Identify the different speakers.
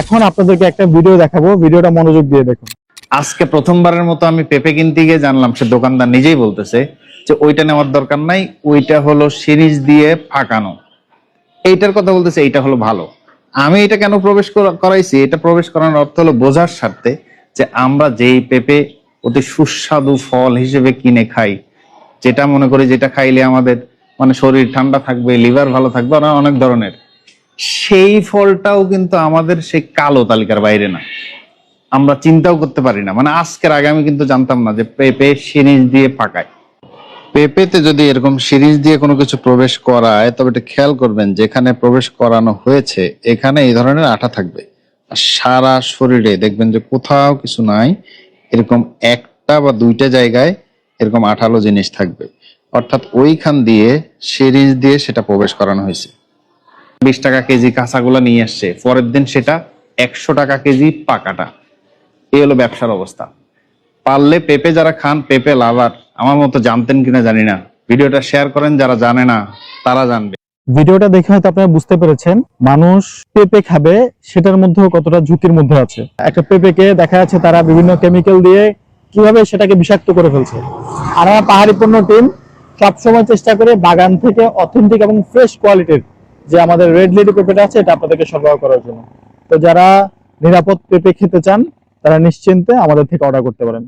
Speaker 1: এখন আপনাদেরকে একটা ভিডিও দেখাবো। ভিডিওটা মনোযোগ দিয়ে দেখুন।
Speaker 2: আজকে প্রথমবারের মতো আমি পেঁপে কিনতে গিয়ে জানলাম, সে দোকানদার নিজেই বলতেছে যে ওইটা নেওয়ার দরকার নাই, ওইটা হলো সিরিজ দিয়ে ফাঁকানো। এইটার কথা বলতেছে, এইটা হলো ভালো। আমি এটা কেন প্রবেশ করাইছি? এটা প্রবেশ করানোর অর্থ হলো বোঝার স্বার্থে যে আমরা যেই পেঁপে অতি সুস্বাদু ফল হিসেবে কিনে খাই, যেটা মনে করি যেটা খাইলে আমাদের মানে শরীর ঠান্ডা থাকবে লিভার ভালো থাকবে, অনেক ধরনের। সেই ফলটাও কিন্তু আমাদের সেই কালো তালিকার বাইরে না। আমরা চিন্তাও করতে পারি না। মানে আজকের আগে আমি কিন্তু জানতাম না যে পেঁপে সিরিজ দিয়ে পাকায়। পেঁপেতে যদি এরকম সিরিজ দিয়ে কোনো কিছু প্রবেশ করায়, তবে এটা খেয়াল করবেন যেখানে প্রবেশ করানো হয়েছে, এখানে এই ধরনের আঠা থাকবে। সারা শরীরে দেখবেন যে কোথাও কিছু নাই, এরকম একটা বা দুইটা জায়গায় এরকম আঠালো জিনিস থাকবে। অর্থাৎ ওইখান দিয়ে সিরিজ দিয়ে সেটা প্রবেশ করানো হয়েছে। বিশ টাকা কেজি কাঁচাগুলা নিয়ে আসছে। পরের দিন সেটা একশো টাকা কেজি পাকাটা। এই হলো ব্যবসার অবস্থা। পারলে পেঁপে যারা খান, পেঁপে লাভার। আমার মতো জানতেন কিনা জানি না। ভিডিওটা শেয়ার করেন যারা জানে না, তারা জানবে।
Speaker 1: ভিডিওটা দেখে হয়তো আপনারা বুঝতে পেরেছেন, মানুষ পেঁপে খাবে, সেটার মধ্যেও কতটা ঝুঁকির মধ্যে আছে। একটা পেঁপেকে দেখা যাচ্ছে তারা বিভিন্ন কেমিক্যাল দিয়ে কীভাবে সেটাকে বিষাক্ত করে ফেলছে। আর আমরা পাহাড়ি পণ্য টিম সবসময় চেষ্টা করে বাগান থেকে অথেন্টিক এবং ফ্রেশ কোয়ালিটির যে আমাদের রেড লেডি পেঁপেটা আছে, এটা আপনাদেরকে সরবরাহ করার জন্য। তো যারা নিরাপদ পেঁপে খেতে চান, তারা নিশ্চিন্তে আমাদের থেকে অর্ডার করতে পারেন।